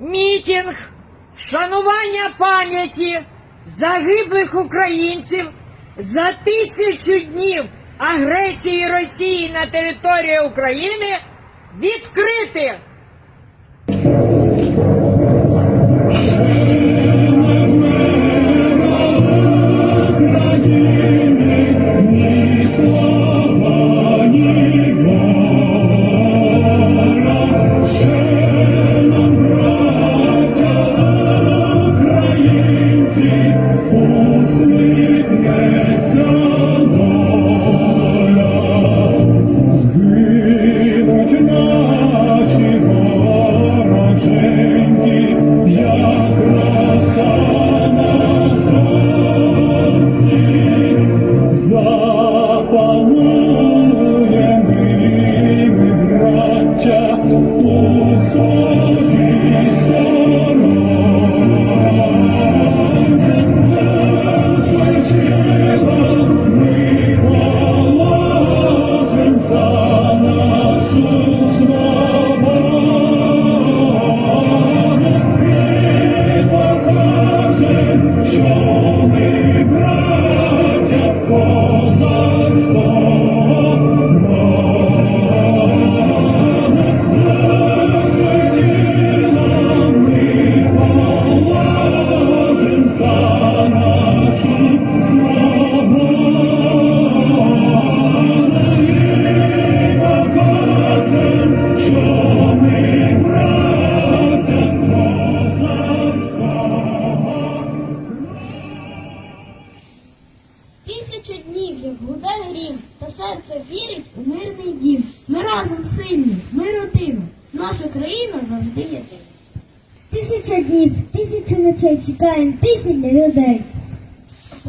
мітінг вшанування пам'яті загиблих українців за тисячу днів агресії Росії на території України відкрити. Тисяча днів, як гуде грім, та серце вірить у мирний дім. Ми разом сильні, ми родина, наша країна завжди єдина. Тисяча днів, тисячу ночей чекаємо тисячі людей.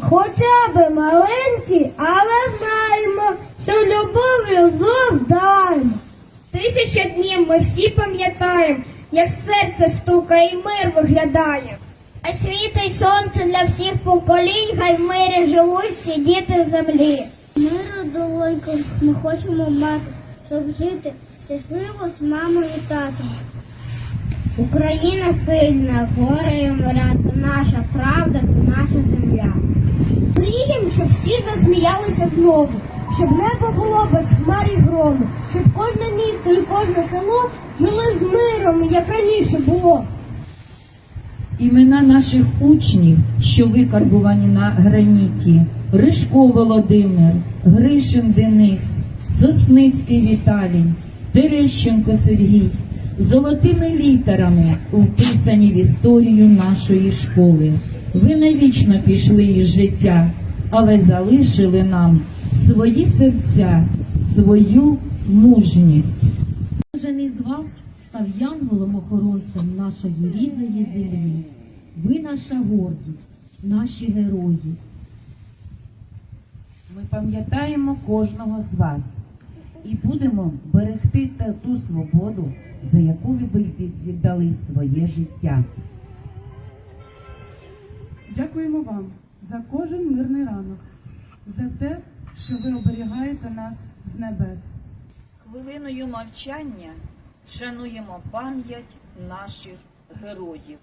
Хоча би маленькі, але знаємо, що любов'ю зоздаємо. Тисяча днів ми всі пам'ятаємо, як серце стукає і мир виглядає. А світить сонце для всіх поколінь, хай в мирі живуть всі діти землі. Миру долонько ми хочемо мати, щоб жити щасливо з мамою і татом. Україна сильна, горе і мира, це наша правда, це наша земля. Мріємо, щоб всі засміялися знову, щоб небо було без хмар і грому, щоб кожне місто і кожне село жили з миром, як раніше було. Імена наших учнів, що викарбувані на граніті, Ришко Володимир, Гришин Денис, Сосницький Віталій, Терещенко Сергій, золотими літерами вписані в історію нашої школи. Ви навічно пішли із життя, але залишили нам свої серця, свою мужність. Кожен із вас став янголом-охоронцем нашої рідної землі. Ви наша гордість, наші герої. Ми пам'ятаємо кожного з вас і будемо берегти та- ту свободу, за яку ви від- віддали своє життя. Дякуємо вам за кожен мирний ранок, за те, що ви оберігаєте нас з небес. Хвилиною мовчання шануємо пам'ять наших героїв.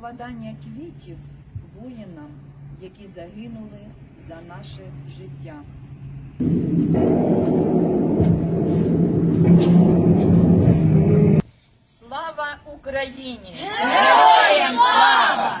Покладання квітів воїнам, які загинули за наше життя. Слава Україні! Героям слава!